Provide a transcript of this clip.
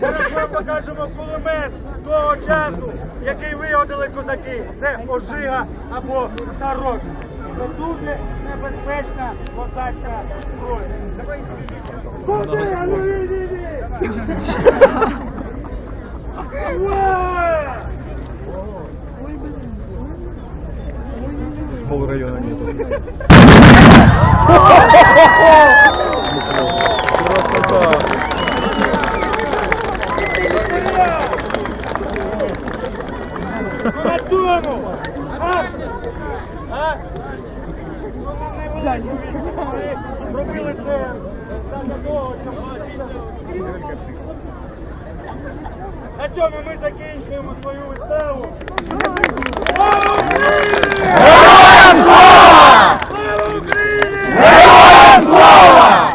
Зараз ми покажемо кулемет того часу, який вигодили козаки. Це ожига або сарок. Це дуже небезпечна козацька зброя. Куди? А ну іди, іди! Ура! полрайона нет. сторону! Робили це для того, щоб На цьому ми закінчуємо свою виставу. Слава Україні! Слава Україні! Слава!